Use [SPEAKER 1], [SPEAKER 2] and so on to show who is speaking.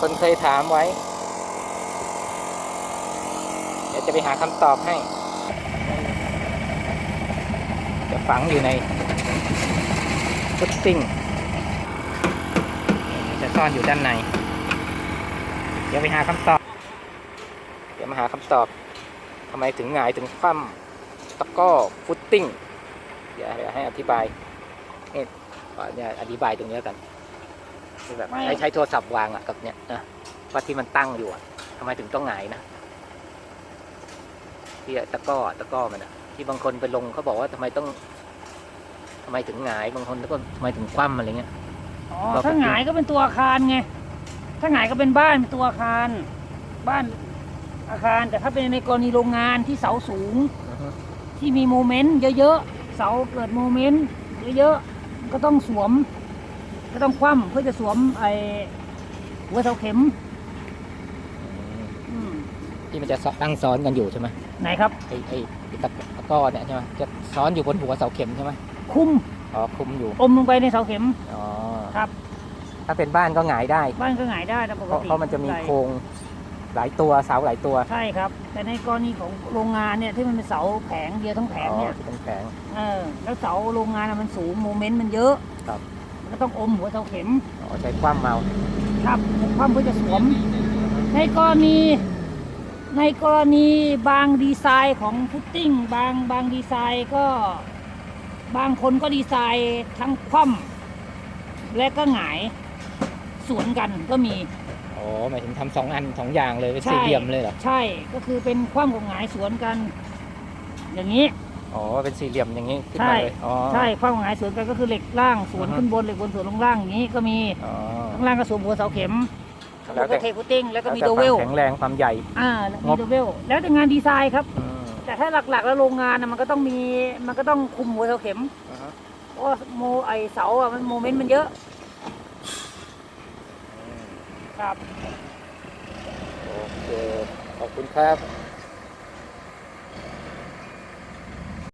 [SPEAKER 1] คนเคยถามไว้ เดี๋ยวจะไปหาคำตอบให้ จะฝังอยู่ในฟุตติ้งจะซ่อนอยู่ด้านใน เดี๋ยวไปหาคำตอบ เดี๋ยวมาหาคำตอบทำไมถึงหงายถึงคว่ำตะก้อฟุตติ้ง เดี๋ยวให้อธิบายนี่ขอเนี่ยอธิบายตรงนี้แล้วกัน คือแบบ
[SPEAKER 2] ไม่
[SPEAKER 1] ให้ใช้โทรศัพท์วางอะกับเนี่ยนะว่าที่มันตั้งอยู่อะทำไมถึงต้องหงายนะที่ตะกร้อตะกร้อมันอะ ที่บางคนไปลงเขาบอกว่าทำไมต้องทำไมถึงหงายบางคนก็ทำไมถึงคว่ำอะไรเงี้ย
[SPEAKER 2] อ๋อ
[SPEAKER 1] เรา
[SPEAKER 2] ถ้าหงายก็เป็นตัวอาคารไงถ้าหงายก็เป็นบ้านเป็นตัวอาคาร บ้านอาคาร แต่ถ้าเป็นในกรณีโรงงานที่เสาสูง
[SPEAKER 1] อือฮึ
[SPEAKER 2] ที่มีโมเมนต์เยอะๆเสาเกิดโมเมนต์เยอะๆก็ต้องสวม ก็ต้องคว่ำเพื่อจะสวมไอ้หัวเสาเข็มอืม
[SPEAKER 1] ที่มันจะตั้งซ้อนกันอยู่ใช่ไหม
[SPEAKER 2] ไหนครับ
[SPEAKER 1] ไอ้ไอ้ไอ้ตะตะกร้อเนี่ยใช่ไหมจะซ้อนอยู่บนหัวเสาเข็มใช่ไหม
[SPEAKER 2] คุม
[SPEAKER 1] อ๋อคุมอยู่
[SPEAKER 2] อมลงไปในเสาเข็ม
[SPEAKER 1] อ๋อ
[SPEAKER 2] ครับ
[SPEAKER 1] ถ้าเป็นบ้านก็หงายได้
[SPEAKER 2] บ้านก็หงายได้นะป
[SPEAKER 1] เพ
[SPEAKER 2] ก
[SPEAKER 1] ราะ
[SPEAKER 2] ติ
[SPEAKER 1] เพราะมันจะมีโครงหลายตัวเสาหลายตัว
[SPEAKER 2] ใช่ครับ แต่ในกรณีของโรงงานเนี่ยที่มันเป็นเสาแผงเดียวทั้งแผงเนี่ย
[SPEAKER 1] อ๋อที่เป็นแผง
[SPEAKER 2] เออแล้วเสาโรงงานอะมันสูงโมเมนต์มันเยอะ
[SPEAKER 1] ครับ
[SPEAKER 2] มัน ก็ต้องอมหัวเสาเข็ม
[SPEAKER 1] อ๋อใช้ความเมา
[SPEAKER 2] ครับความเพื่อจะสวม ในกรณีในกรณีบางดีไซน์ของพุตติ้ง บางบางดีไซน์ก็บางคนก็ดีไซน์ทั้งคว่ำและก็หงายสวนกันก็มี
[SPEAKER 1] อ๋อหมายถึงทำสองอันสองอย่างเลยเป็นสี่เหลี่ยมเลยเหรอ
[SPEAKER 2] ใช่ก็คือเป็นคว่ำกับหงายสวนกัน อย่างนี้
[SPEAKER 1] อ๋อ เป็นสี่เหลี่ยมอย่างนี้ขึ้น
[SPEAKER 2] ใช่
[SPEAKER 1] มาเลยอ๋อ
[SPEAKER 2] ใช่คว่ำกับหงายสวนกันก็คือเหล็กล่างสวน
[SPEAKER 1] อือฮะ
[SPEAKER 2] ขึ้นบนเหล็กบนสวนลงล่างอย่างนี้ก็มี
[SPEAKER 1] อ๋อ
[SPEAKER 2] ข้างล่างก็สวมหัวเสาเข็มข้างบ
[SPEAKER 1] แล้ว
[SPEAKER 2] น
[SPEAKER 1] แต่
[SPEAKER 2] ก็เทพุตติ้งแล้วก็มี
[SPEAKER 1] แล้
[SPEAKER 2] โด
[SPEAKER 1] ว
[SPEAKER 2] เว
[SPEAKER 1] แต่
[SPEAKER 2] ล
[SPEAKER 1] ความแข็งแรงความใหญ่
[SPEAKER 2] อ่าแล้ว
[SPEAKER 1] ง
[SPEAKER 2] มี
[SPEAKER 1] บ
[SPEAKER 2] โดเวลแล้วแต่งานดีไซน์ครับ
[SPEAKER 1] อืม
[SPEAKER 2] แต่ถ้าหลักๆแล้วโรงงานนะมันก็ต้องมีมันก็ต้องคุมหัวเสาเข็ม
[SPEAKER 1] อ่าฮะ
[SPEAKER 2] เพราะว่าโมไอเสาอะมันโมเมนต์มันเยอะครับ
[SPEAKER 1] โอเค ขอบคุณครับ